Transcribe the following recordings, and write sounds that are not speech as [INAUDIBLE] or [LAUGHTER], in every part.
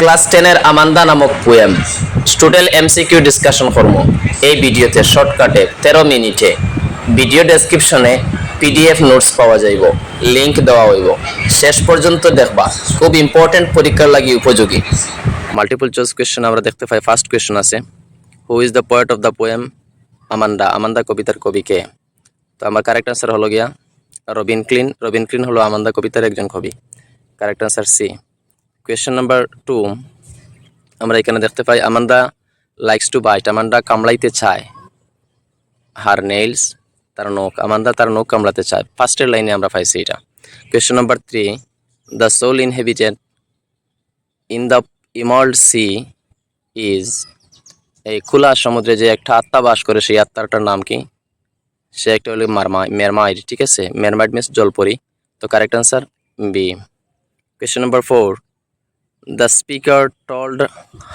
Class টেনের আমান্দা নামক poem student MCQ discussion কর্ম এই ভিডিওতে শর্টকাটে তেরো মিনিটে ভিডিও ডেসক্রিপশনে পিডিএফ নোটস পাওয়া যাইব লিংক দেওয়া হইব। শেষ পর্যন্ত দেখবা, খুব ইম্পর্টেন্ট পরীক্ষার লাগি উপযোগী। মাল্টিপল চয়েস কোয়েশ্চেন আমরা দেখতে পাই ফার্স্ট কোয়েশ্চেন আছে who is the poet of the poem Amanda Amanda কবিতার কবি কে? তো আমার কারেক্ট আনসার হলো গিয়া, রবিন ক্লিন। রবিন ক্লিন হলো আমান্দা কবিতার একজন কবি। Correct answer C question number two আমরা এখানে দেখতে পাই Amanda likes to bite Amanda কামড়াইতে চায়। হার নেইলস তার নখ। আমান্দা তার নখ কামড়াতে চায়। ফার্স্টের লাইনে আমরা পাইছি এটা। Question number three the soul inhabited in the emerald sea is এই খোলা সমুদ্রে যে একটা আত্মা বাস করে, সেই আত্মাটার নাম কি? সে একটা হলো মারমা মেরমাইড ঠিক আছে? মেরমাইড মিস জলপরি। তো correct answer B question number four the speaker told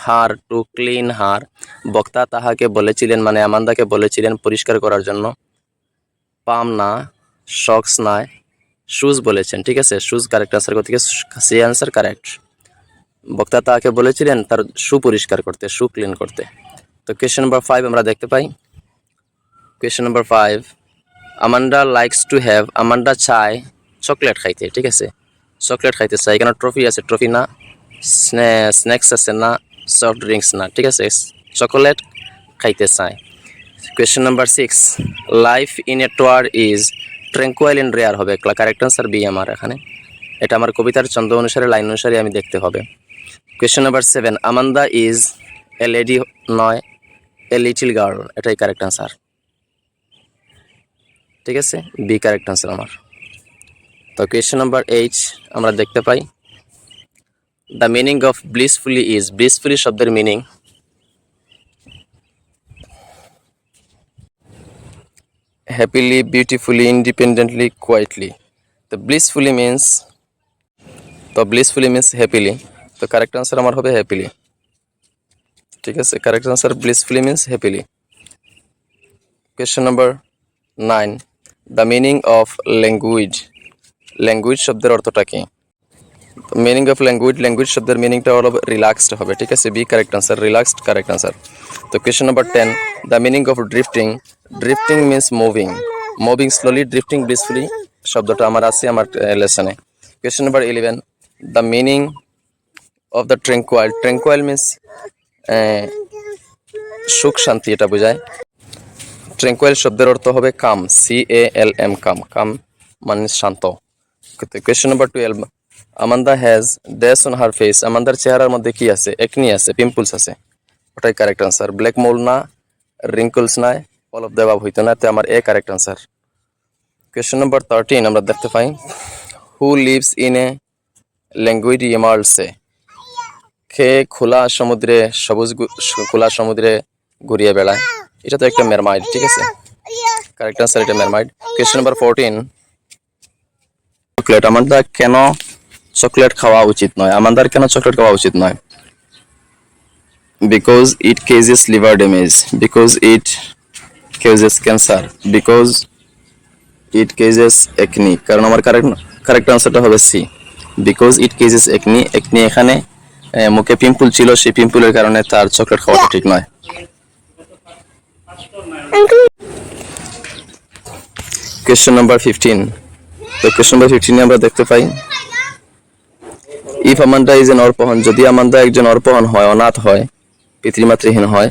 her to clean her বক্তা তাহাকে বলেছিলেন মানে আমান্দাকে বলেছিলেন পরিষ্কার করার জন্য। পাম না শক্স নয় শুজ বলেছেন, ঠিক আছে? শুজ কারেক্ট আনসার করতে সে আনসার কারেক্ট বক্তা তাহাকে বলেছিলেন তার শু পরিষ্কার করতে শু ক্লিন করতে। তো কোয়েশ্চেন নাম্বার ফাইভ আমরা দেখতে পাই। Question number five Amanda likes to have Amanda চায় চকলেট খাইতে, ঠিক আছে? চকলেট খাইতে চাই এখানে ট্রফি আছে ট্রফি না। স্ন্যাক্স আছে না সফট ড্রিঙ্কস না, ঠিক আছে? চকলেট খাইতে চায় question number six life in a tower is tranquil in rare হবে। কারেক্ট আনসার বি আমার এখানে। এটা আমার কবিতার ছন্দ অনুসারে, লাইন অনুসারে আমি দেখতে হবে। Question number seven Amanda is a lady নয় এ লিটিল গার্ল এটাই কারেক্ট আনসার ঠিক আছে? বি কারেক্ট আনসার আমার। তো কোয়েশ্চেন নাম্বার এইট আমরা দেখতে পাই। The meaning of blissfully is blissfully শব্দের meaning happily beautifully independently quietly তো ব্লিসফুলি মিন্স তো ব্লিসফুলি মিন্স হ্যাপিলি তো কারেক্ট আনসার আমার হবে হ্যাপিলি ঠিক আছে? Correct answer blissfully means happily question number nine the meaning of language language শব্দের অর্থটা কি? মিনিং অফ ল্যাঙ্গুয়েজ ল্যাঙ্গুয়েজ শব্দের মিনিংটা হলো রিল্যাক্সড হবে, ঠিক আছে? B correct answer relaxed correct answer তো question number ten the meaning of drifting drifting means moving moving slowly drifting blissfully শব্দটা আমার আছে আমার লেসনে question number eleven the meaning of the tranquil tranquil means সুখ, শান্তি এটা বোঝায়। ট্রেঙ্কুয়াল শব্দের অর্থ হবে কাম সি এ এল এম কাম কাম মানে শান্ত। Question number twelve Amanda has dash on her face আমান্দার চেহারার মধ্যে কি আছে? একনি আছে পিম্পলস আছে। ওটাই কারেক্ট আনসার ব্ল্যাক মোল না রিঙ্কলস নাই অল অফ অ্যাবাভ হইতো না। তে আমার A correct answer question number thirteen আমরা দেখতে পাই। Who lives in a language emerald sea খে খোলা সমুদ্রে, সবুজ খোলা সমুদ্রে ঘুরিয়ে বেড়ায়। এটা তো একটা মেরমাইড ঠিক আছে? কারেক্ট আনসার এটা mermaid question number fourteen chocolate কেন চকলেট খাওয়া উচিত নয়। আমাদের কেন চকলেট খাওয়া উচিত নয়? Because it causes liver damage because it causes cancer because it causes acne কারণ আমার কারেক্ট কারেক্ট আনসারটা হবে C because it causes acne acne এখানে মুখে পিম্পল ছিল, সেই পিম্পলের কারণে তার চকলেট খাওয়াটা ঠিক নয়। কোয়েশ্চেন নাম্বার ফিফটিন তো কোয়েশ্চন নাম্বার ফিফটিনে আমরা দেখতে পাই if Amanda is an orphan যদি আমান্ডা একজন অর্পহন হয়, অনাথ হয়, পিতৃমাতৃহীন হয়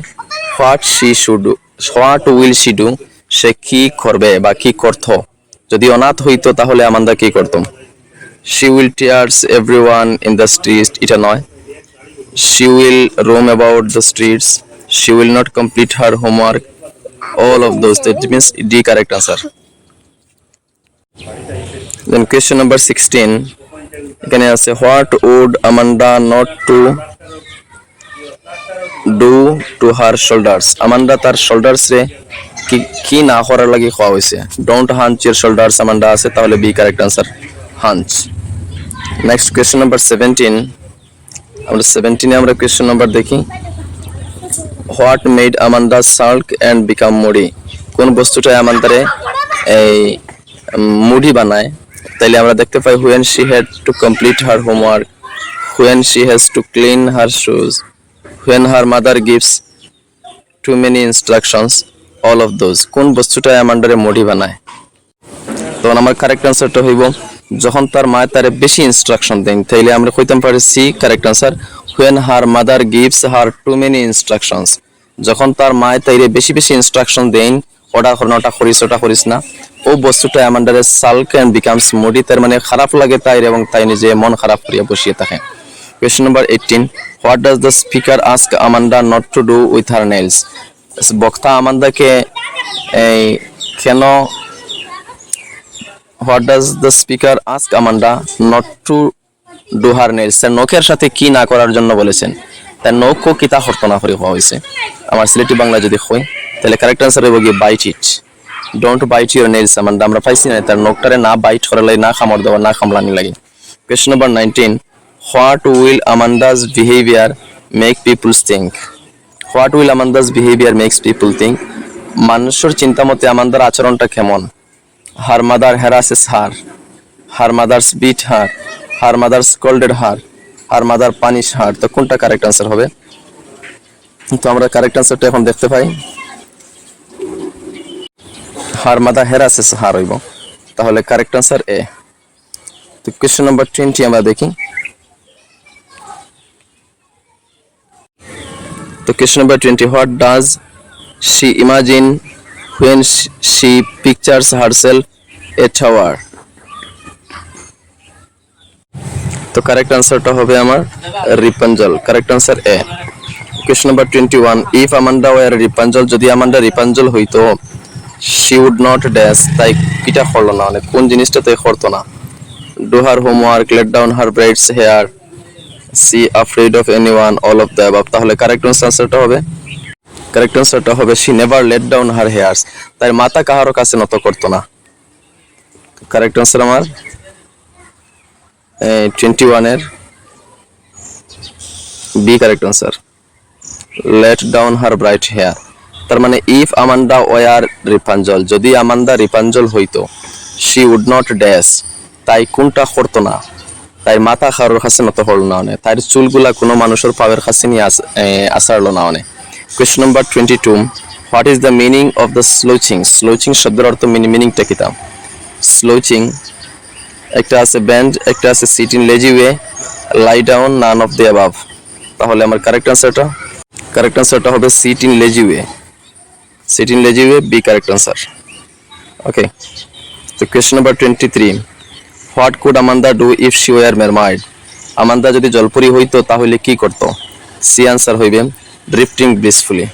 what she should what will she do সে কি করবে বা কি করত? যদি অনাথ হইতো, তাহলে আমান্ডা কি করতো? She will tears every one in the street এটা নয়। She will roam about the streets she will not complete her homework all of those that means D correct answer then question number sixteen এখানে আছে what would Amanda not to do to her shoulders? Amanda তার shoulders কি কি না করার লাগি খাওয়া হয়েছে don't hunch your shoulders Amanda আছে, তাহলে B correct answer hunch next question number seventeen আমরা সেভেন্টিনে আমরা কোয়েশ্চেন নাম্বার দেখি। What made Amanda sulk and become moody কোন বস্তুটাই আমান্দারে এই মুডি বানায়? তাইলে আমরা দেখতে পাই when she had to complete her homework when she has to clean her shoes, when her mother gives too many instructions, all of those. কোন বস্তুটা অ্যামান্ডারে মোডি বানায়? তখন আমার কারেক্ট আনসারটা হইব যখন তার মা তারে বেশি ইনস্ট্রাকশন দেন তাইলে আমরা কইতাম পারি C correct answer when her mother gives her too many instructions. যখন তার মা তাইরে বেশি বেশি ইনস্ট্রাকশন দেন ওটা করো না ওটা করিস ওটা করিস না। ও বস্তুটা অ্যামান্ডারে সালক অ্যান্ড বিকামস মুডি তার মানে খারাপ লাগে তাইর এবং তাই নিজে মন খারাপ করিয়া বসিয়ে থাকে। Question number eighteen what does the speaker ask Amanda not to do with her nails বক্তা আমান্দাকে এই, কেন what does the speaker ask Amanda not to do her nails তার নখের সাথে কি না করার জন্য বলেছেন? তার নখও কিতা হর্ত না করে হওয়া হয়েছে। আমার সিলেটি বাংলা যদি হয়। তাহলে কারেক্ট আনসার হইব গিয়ে bite it don't bite your nails Amanda আমরা পাইছি না, তার নখটারে না বাইট করা লাগে, না খামড় দেওয়া, না খামলানি লাগে। Question number nineteen what will Amanda's behaviour make peoples think what will Amanda's behaviour makes people think মানুষের চিন্তা মতে আমাদের আচরণটা কেমন? Her mother harasses her her mothers beat her her mother scolded her her mother punish her তো কোনটা correct answer হবে? তো আমরা কারেক্ট আনসারটা এখন দেখতে পাই। হার মাদার হ্যারাসেস হার হইব। তাহলে কারেক্ট আনসার এ তো কোয়েশ্চন নাম্বার টোয়েন্টি আমরা দেখি। তো question number 20 what does she imagine when she pictures herself a tower তো কারেক্ট আনসারটা হবে আমার Rapunzel correct answer A question number twenty one if Amanda were Rapunzel যদি আমান্ডা রিপাঞ্জল হইতো শি উড নট ড্যাশ তাই কিটা করল না? মানে কোন জিনিসটা তাই করতো না। Do her homework let down her bright hair C afraid of anyone all of the above তাহলে কারেক্ট আনসারটা হবে? কারেক্ট আনসারটা হবে she never let down her hairs তার মাথা কাহারও কাছে নত করতো না। কারেক্ট আনসার আমার? টোয়েন্টি ওয়ানের B correct answer let down her bright hair তার মানে ইফ আমান্ডা ওয়ার রিপাঞ্জল যদি আমান্ডা রিপাঞ্জল হইতো শি উড নট ড্যাশ তাই কোনটা করতো না? তাই মাথা কারোর কাছে নত হল না অনে তার চুলগুলা কোনো মানুষের পাওয়ের কাছে নিয়ে আসারলো না অনে। Question number twenty two what is the meaning of the slouching slouching শব্দের অর্থ মিনি মিনিংটা কিতা স্লোচিং একটা আছে ব্যান্ড একটা আছে sit in lazy way lie down none of the above তাহলে আমার কারেক্ট আনসারটা কারেক্ট আনসারটা হবে sit in lazy way sit in lazy way B correct answer okay তো question number twenty three what could Amanda do if she were mermaid Amanda যদি জলপরি হইতো তাহলে কি করতো? সি আনসার হইবে ড্রিফটিং ব্লিসফুলি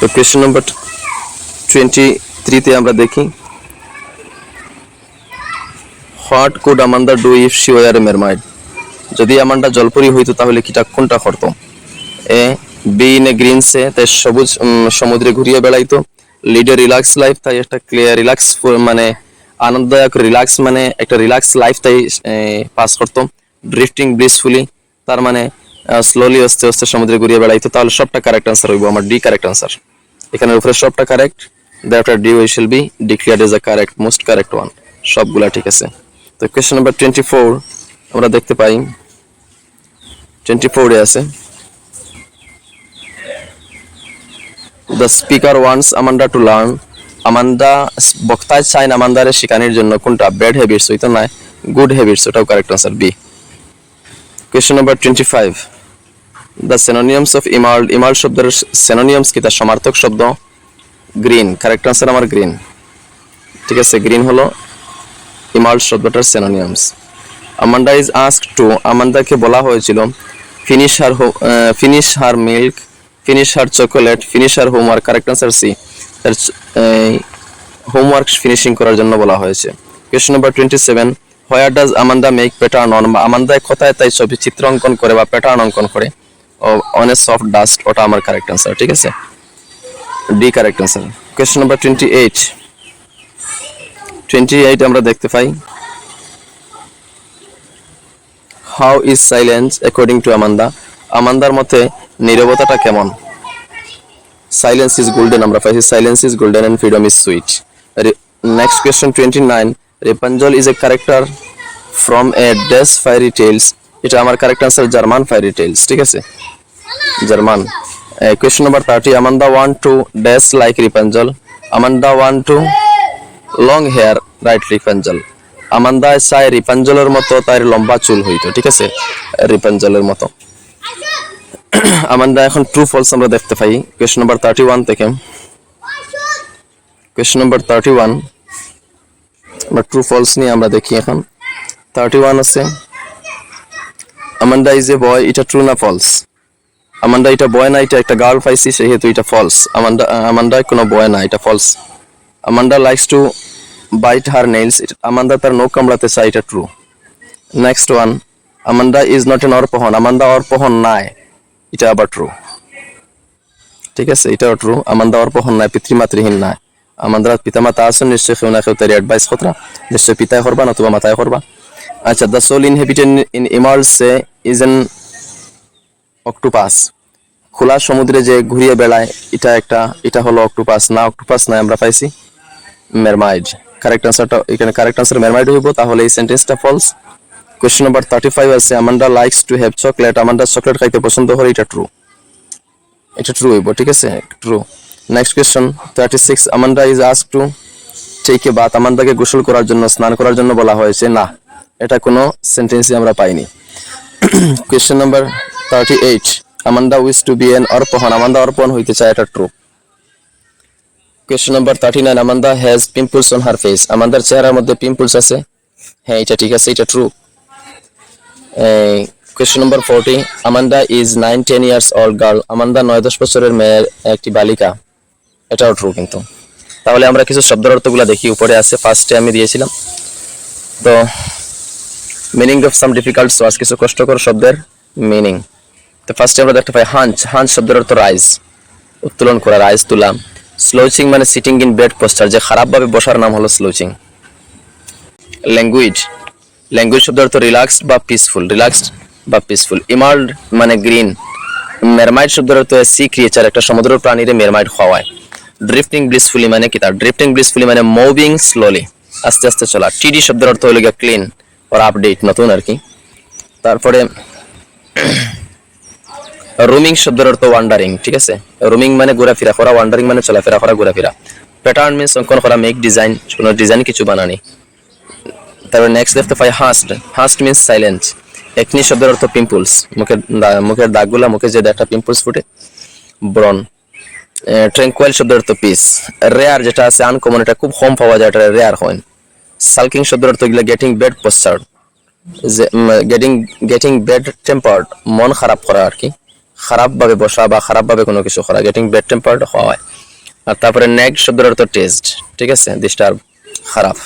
তো কোয়েশ্চন নাম্বার টোয়েন্টি থ্রিতে আমরা দেখি। What could Amanda do if she were mermaid যদি আমান্ডা জলপরি হইতো তাহলে কিটা কোনটা করতো A B in a green sea তাই সবুজ সমুদ্রে ঘুরিয়ে বেড়াইতো। লিড রিল্যাক্স লাইফ তাই একটা ক্লিয়ার রিল্যাক্স মানে আনন্দদায়ক রিল্যাক্স মানে একটা রিল্যাক্স লাইফ তাই পাস করতো। ড্রিফটিং ব্লিসফুলি তার মানে স্লোলি আস্তে আস্তে সমুদ্রে ঘুরিয়ে বেড়াইতো। তাহলে সবটা কারেক্ট আনসার হইব, আমার ডি কারেক্ট আনসার এখানে উপরে সবটা correct that are D we shall be declared as a correct most correct one সবগুলা ঠিক আছে। তো কোয়েশ্চেন নাম্বার টোয়েন্টি ফোর আমরা দেখতে পাই টোয়েন্টি ফোরে আছে। The speaker wants Amanda to learn Amanda বক্তায় চাইন আমান্দারে শিকানির জন্য কোনটা ব্যাড হ্যাবিটস হইতো না গুড হ্যাবিটস ওটাও correct answer B question number twenty five the synonyms of emerald emerald শব্দের সেনোনিয়ামস কি? তার সমার্থক শব্দ গ্রিন কারেক্ট আনসার আমার গ্রিন ঠিক আছে গ্রিন হলো ইমাল্ড শব্দটার synonyms Amanda is ask to আমান্দাকে বলা হয়েছিল finish her finish her milk finish her chocolate finish her homework correct answer C তার হোমওয়ার্ক ফিনিশিং করার জন্য বলা হয়েছে। Question number twenty seven where does Amanda make pattern on আমান্দায় কোথায় তাই ছবি চিত্র অঙ্কন করে বা প্যাটার্ন অঙ্কন করে? অন এ সফট ডাস্ট ওটা আমার কারেক্ট আনসার ঠিক আছে? D correct answer question number twenty eight twenty eight আমরা দেখতে পাই। How is silence according to Amanda আমান্দার মতে, নীরবতাটা কেমন? সাইলেন্স ইজ গোল্ডেন আমরা পাইছি। Silence is golden and freedom is sweet next question twenty nine Rapunzel is a character from a Dutch fairy tales এটা আমার correct answer German fairy tales ঠিক আছে? German question number thirty Amanda want to dress like Rapunzel Amanda want to long hair right Rapunzel Amanda চাই রিপাঞ্জলের মতো তার লম্বা চুল হইতো ঠিক আছে? রিপাঞ্জলের মতো। [CLEARS THROAT] আমান্দা এখন ট্রু ফলস আমরা দেখতে পাই। কোয়েশ্চেন নাম্বার থার্টি ওয়ান থেকে। কোয়েশ্চেন নাম্বার থার্টি ওয়ান আমরা ট্রু ফলস নিয়ে আমরা দেখি এখন। থার্টি ওয়ান আছে। আমান্ডা ইজ এ বয় এটা ট্রু না ফলস আমান্ডা এটা বয় না, এটা একটা গার্ল পাইছি, সেহেতু এটা ফলস আমান্ডা আমান্ডা কোনো বয় না, এটা false Amanda likes to bite her nails Amanda তার নখ কামড়াতে চায়, এটা true next one Amanda is not an orphan Amanda orphan নাই, এটা আবার ট্রু ঠিক আছে, এটাও ট্রু আমান্ডা অর্পহন নাই, পিতৃমাতৃহীন নাই। আমাদের পিতামাতা আছেন নিশ্চয় কেউ না কেউ তার অ্যাডভাইস কতরা নিশ্চয় পিতায় করবা নতুবা মাতায় করবা আচ্ছা the soul inhabited in emerald sea is an octopus খোলা সমুদ্রে যে ঘুরিয়ে বেড়ায়, এটা একটা, এটা হলো অক্টোপাস না অক্টোপাস না আমরা পাইছি। মেরমাইড কারেক্ট আনসারটা এখানে কারেক্ট আনসার মেরমাইড হইব, তাহলে এই সেন্টেন্সটা false question number thirty five আছে Amanda likes to have chocolate Amanda chocolate খাইতে পছন্দ করে, এটা ট্রু এটা ট্রু হইব, ঠিক আছে? True next question thirty six Amanda is ask to take a bath আমান্দাকে গোসল করার জন্য, স্নান করার জন্য বলা হয়েছে, না। এটা কোনো সেন্টেন্সই আমরা পাইনি। Question number thirty eight Amanda wish to be an orphan. Amanda orphan হইতে চায়, এটা true question number thirty nine Amanda has pimples on her face আমান্দার চেহারার মধ্যে পিম্পলস আছে। হ্যাঁ এটা ঠিক আছে, এটা true question number forty Amanda is nine ten years old girl Amanda নয়, দশ বছরের মেয়ের একটি বালিকা। এটাও ট্রু কিন্তু। তাহলে আমরা কিছু শব্দের অর্থগুলো দেখি, উপরে আছে ফার্স্টে আমি দিয়েছিলাম। তো মিনিং অফ সাম ডিফিকাল্ট সোয়াস কিছু কষ্টকর শব্দের মিনিং তো ফার্স্টে আমরা দেখতে পাই হাঞ্চ হাঞ্চ শব্দের অর্থ রাইজ উত্তোলন করা রাইজ তুলা। স্লোচিং মানে সিটিং ইন বেড পোস্টার যে খারাপভাবে বসার নাম হলো স্লোচিং ল্যাঙ্গুয়েজ ল্যাঙ্গুয়েজ শব্দ অর্থ রিল্যাক্সড বা পিসফুল রিল্যাক্সড বা পিসফুল ইমার্ড মানে গ্রিন মেরমাইড শব্দের অর্থ সি ক্রিয়েচার একটা সমুদ্র প্রাণীরে মেরমাইড খাওয়ায় ড্রিফটিং ব্লিসফুলি মানে কি তার? ড্রিফটিং ব্লিসফুলি মানে মুভিং স্লোলি আস্তে আস্তে চলা। টিডি শব্দের অর্থ হলো গিয়ে ক্লিন ওর আপডেট নতুন আর কি। তারপরে রুমিং শব্দের অর্থ ওয়ান্ডারিং ঠিক আছে? রুমিং মানে ঘোরাফেরা করা ওয়ান্ডারিং মানে চলাফেরা করা, ঘোরাফেরা। প্যাটার্ন মিনস অঙ্কন করা মেক ডিজাইন কোনো ডিজাইন কিছু বানানি। তারপরে নেক্সট দেখতে পাই hushed hushed means silent acne শব্দের অর্থ পিম্পলস মুখের মুখের দাগগুলা মুখে যে একটা পিম্পলস ফুটে ব্রন ট্রেঙ্কুয়াল শব্দের অর্থ পিস রেয়ার যেটা আছে আনকমন এটা খুব কম পাওয়া যায়, এটা রেয়ার হয়। সালকিং শব্দের অর্থ এগুলো getting bad posture getting getting bad tempered মন খারাপ করা আর কি। খারাপভাবে বসা বা খারাপভাবে কোনো কিছু করা গেটিং ব্যাড টেম্পার্ড হওয়া হয়। আর তারপরে নেগ শব্দের অর্থ টেস্ট ঠিক আছে? ডিস্টার্ব খারাপ।